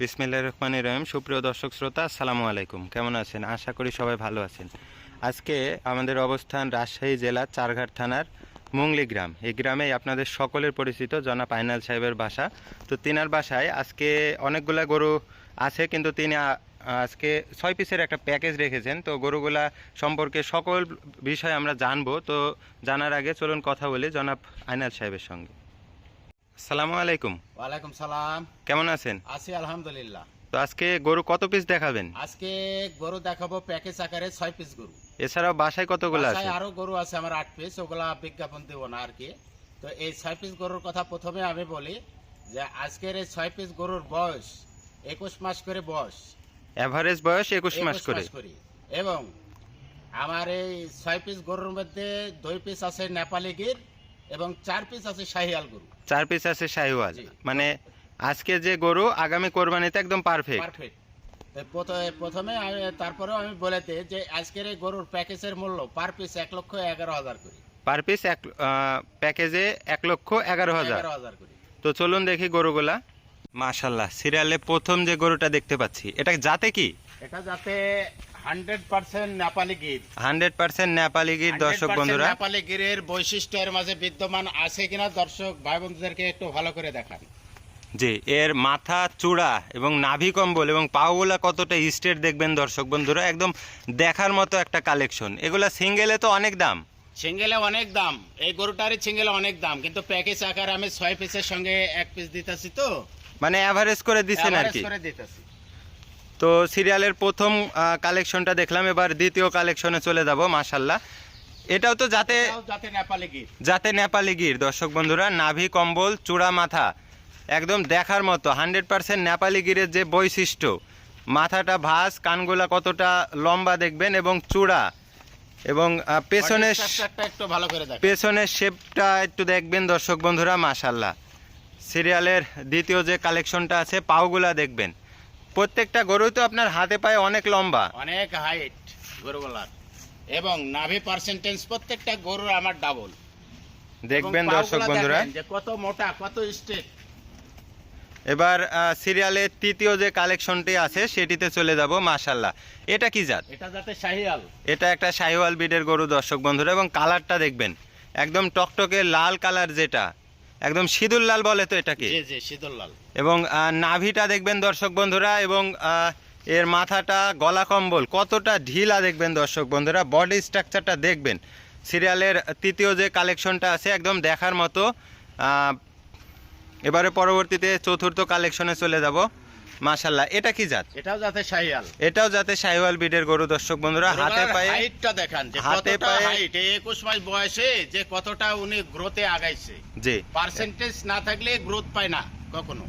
বিসমিল্লা রহমান রহিম। সুপ্রিয় দর্শক শ্রোতা, আসসালামু আলাইকুম। কেমন আছেন? আশা করি সবাই ভালো আছেন। আজকে আমাদের অবস্থান রাজশাহী জেলার চারঘাট থানার মুংলি গ্রাম। এই গ্রামেই আপনাদের সকলের পরিচিত জনাব আইনাল সাহেবের বাসা। তো তিনার বাসায় আজকে অনেকগুলা গরু আছে, কিন্তু তিনি আজকে ছয় পিসের একটা প্যাকেজ রেখেছেন। তো গরুগুলা সম্পর্কে সকল বিষয় আমরা জানব। তো জানার আগে চলুন কথা বলি জনাব আইনাল সাহেবের সঙ্গে। আলাইকুম। ওয়ালাইকুম সালাম। কেমন আছেন? আছি আলহামদুলিল্লাহ। তো আজকে গরু কত পিস দেখাবেন? আজকে গরু দেখাবো প্যাকেজ আকারে ছয় পিস গরু। এছাড়াও বাসায় কতগুলো আছে? আরও গরু আছে আমার আট পিস ওগুলা বিজ্ঞাপন দেবো না আর কি। তো এই ছয় পিস গরুর কথা প্রথমে আমি বলি যে আজকের এই ছয় পিস গরুর বয়স একুশ মাস করে বয়স। এভারেজ বয়স একুশ মাস 21 করে। করে। এবং আমার এই ছয় পিস গরুর মধ্যে দুই পিস আছে নেপালি গির এবং চার পিস আছে শাহিয়াল গরু। চার পিস আছে শাহিওয়াল। মানে আজকে যে গরু আগামী কোরবানিতে একদম পারফেক্ট পারফেক্ট প্রথমে আমি তারপরেও আমি বলে দিই যে আজকের এই গরুর প্যাকেজের মূল্য পার পিস এক লক্ষ এগারো হাজার করে। পার পিস এক প্যাকেজে এক লক্ষ এগারো হাজার। তো চলুন দেখি গরুগুলা। মাশাল্লাহ সিরিয়ালে প্রথম যে গরুটা দেখতে পাচ্ছি এটা জাতে কি? এটা যাতে নেপালি গির নেপালি গির দর্শক বন্ধুরা। নেপালি গিরের বৈশিষ্ট্য মাঝে বিদ্যমান আছে কিনা দর্শক ভাই বন্ধুদেরকে একটু ভালো করে দেখান। জি এর মাথা চূড়া এবং নাভি কম্বল এবং পাওগুলা কতটা স্টেট দেখবেন দর্শক বন্ধুরা একদম দেখার মতো একটা কালেকশন। এগুলা সিঙ্গেলে তো অনেক দাম। সিঙ্গেলে অনেক দাম। এই গরুটারই সিঙ্গেলে অনেক দাম কিন্তু প্যাকেজ আকার আমি ছয় পিসের সঙ্গে এক পিস দিতেছি তো। মানে অ্যাভারেজ করে দিচ্ছেন আর কি। করে দিতেছি। তো সিরিয়ালের প্রথম কালেকশনটা দেখলাম এবার দ্বিতীয় কালেকশনে চলে যাব মাশাল্লাহ এটাও তো যাতে যাতে নেপালি গির। যাতে নেপালি গির দর্শক বন্ধুরা নাভি কম্বল চূড়া মাথা। একদম দেখার মতো হান্ড্রেড পার্সেন্ট নেপালি গিরের যে বৈশিষ্ট্য মাথাটা ভাঁজ কানগুলা কতটা লম্বা দেখবেন এবং চূড়া। এবং পেছনের Body একটু ভালো করে পেছনের শেপটা একটু দেখবেন দর্শক বন্ধুরা মাশাল্লাহ সিরিয়ালের দ্বিতীয় যে কালেকশনটা আছে পাওগুলা দেখবেন। প্রত্যেকটা গরুই তো আপনার হাতে পায়ে অনেক লম্বা। অনেক হাইট গরুগুলার। এবং নাভি পার্সেন্টেজ প্রত্যেকটা গরুর আমার ডাবল দেখবেন দর্শক বন্ধুরা। যে কত মোটা কত স্ট্রেট এবার সিরিয়ালের তৃতীয় যে কালেকশনটি আছে সেটিতে চলে যাব মাশাল্লাহ এটা কি জাত? এটা যাতে শাহিয়াল এটা একটা শাহিওয়াল বিডের গরু দর্শক বন্ধুরা এবং কালারটা দেখবেন। একদম টকটকে লাল কালার যেটা একদম সিঁদুর লাল বলে তো এটাকে। জি জি লাল। এবং নাভিটা দেখবেন দর্শক বন্ধুরা এবং এর মাথাটা গলা কম্বল কতটা ঢিলা দেখবেন দর্শক বন্ধুরা বডি স্ট্রাকচারটা দেখবেন। সিরিয়ালের তৃতীয় যে কালেকশনটা আছে একদম দেখার মতো এবারে পরবর্তীতে চতুর্থ কালেকশনে চলে যাব। মাশাল্লাহ এটা কি জাত? এটাও যাতে শাহিয়াল। এটাও যাতে সাইওয়াল বিডের গরু দর্শক বন্ধুরা হাতে পায়ে হাইটটা দেখান যে হাতে পায়ে- হাইট এই একুশ মাস বয়সে যে কতটা উনি গ্রোথে আগাইছে। জি। পার্সেন্টেজ না থাকলে গ্রোথ পায় না কখনো।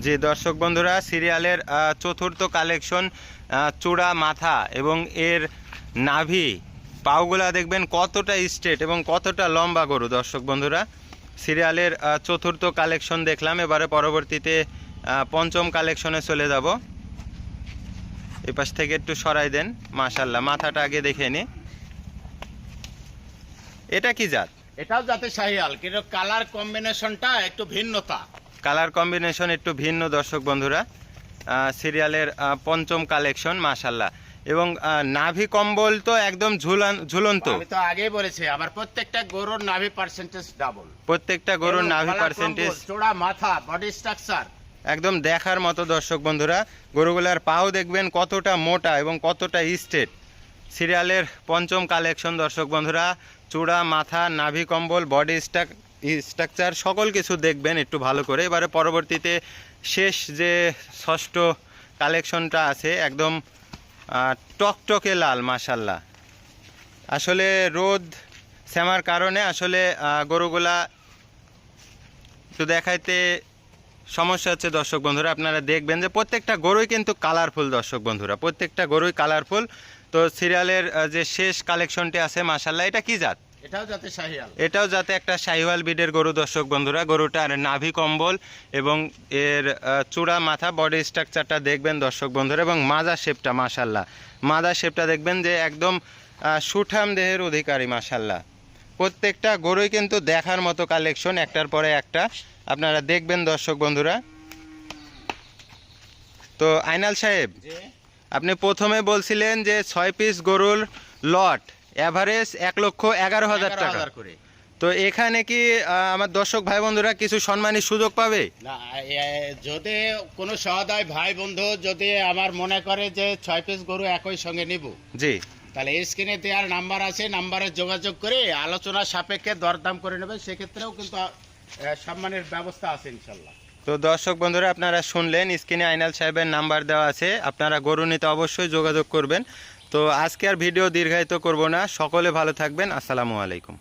জি দর্শক বন্ধুরা সিরিয়ালের চতুর্থ কালেকশন চূড়া মাথা এবং এর নাভি। পাওগুলা দেখবেন কতটা স্ট্রেট এবং কতটা লম্বা গরু দর্শক বন্ধুরা। সিরিয়ালের চতুর্থ কালেকশন দেখলাম এবারে পরবর্তীতে পঞ্চম কালেকশনে চলে যাব। এই পাশ থেকে একটু সরাই দেন মাশাল্লাহ মাথাটা আগে দেখে নি। এটা কি জাত? এটাও যাতে শাহিয়াল কিন্তু কালার কম্বিনেশনটা একটু ভিন্নতা। কালার কম্বিনেশন একটু ভিন্ন দর্শক বন্ধুরা। সিরিয়ালের পঞ্চম কালেকশন মাশাল্লাহ এবং নাভি কম্বল তো একদম ঝুলান ঝুলন্ত। আমি তো আগেই বলেছি আমার প্রত্যেকটা গরুর নাভি পার্সেন্টেজ ডাবল প্রত্যেকটা গরুর নাভি পার্সেন্টেজ চোড়া মাথা বডি স্ট্রাকচার একদম দেখার মতো দর্শক বন্ধুরা, গরুগুলার পাও দেখবেন কতটা মোটা এবং কতটা স্ট্রেট। সিরিয়ালের পঞ্চম কালেকশন দর্শক বন্ধুরা, চূড়া, মাথা, নাভি কম্বল, বডি স্ট্রাক স্ট্রাকচার, সকল কিছু দেখবেন একটু ভালো করে। এবারে পরবর্তীতে শেষ যে ষষ্ঠ কালেকশনটা আছে, একদম টকটকে লাল মাশাল্লাহ আসলে রোদ শ্যামার কারণে আসলে গরুগুলা একটু দেখাইতে সমস্যা হচ্ছে দর্শক বন্ধুরা আপনারা দেখবেন যে প্রত্যেকটা গরুই কিন্তু কালারফুল দর্শক বন্ধুরা। প্রত্যেকটা গরুই কালারফুল তো সিরিয়ালের যে শেষ কালেকশনটি আছে মাশাল্লাহ এটা কি জাত? এটাও যাতে শাহিয়াল এটাও যাতে একটা শাহিওয়াল বিডের গরু দর্শক বন্ধুরা। গরুটার নাভি কম্বল এবং এর চূড়া মাথা বডি স্ট্রাকচারটা দেখবেন দর্শক বন্ধুরা এবং মাজা শেপটা মাশাল্লাহ মাজা শেপটা দেখবেন যে একদম সুঠাম দেহের অধিকারী মাশাল্লাহ প্রত্যেকটা গরুই কিন্তু দেখার মতো কালেকশন একটার পরে একটা। আপনারা দেখবেন দর্শক বন্ধুরা। তো আইনাল সাহেব আপনি প্রথমে বলছিলেন যে ছয় পিস গরুর লট অ্যাভারেজ এক লক্ষ এগারো হাজার টাকা। করে। তো এখানে কি আমার দর্শক ভাই বন্ধুরা কিছু সম্মানের সুযোগ পাবে? না যদি কোনো সহদয় ভাই বন্ধু যদি আমার মনে করে যে ছয় পিস গরু একই সঙ্গে নিব জি। তাহলে এই স্ক্রিনে দেওয়ার নাম্বার আছে নাম্বারে যোগাযোগ করে আলোচনা সাপেক্ষে দরদাম করে নেবেন। সেক্ষেত্রেও কিন্তু সম্মানের ব্যবস্থা আছে ইনশাল্লাহ তো দর্শক বন্ধুরা, আপনারা শুনলেন স্ক্রিনে আইনাল সাহেবের নাম্বার দেওয়া আছে। আপনারা গরু নিতে অবশ্যই যোগাযোগ করবেন। তো আজকে আর ভিডিও দীর্ঘায়িত করব না। সকলে ভালো থাকবেন। আসসালামু আলাইকুম।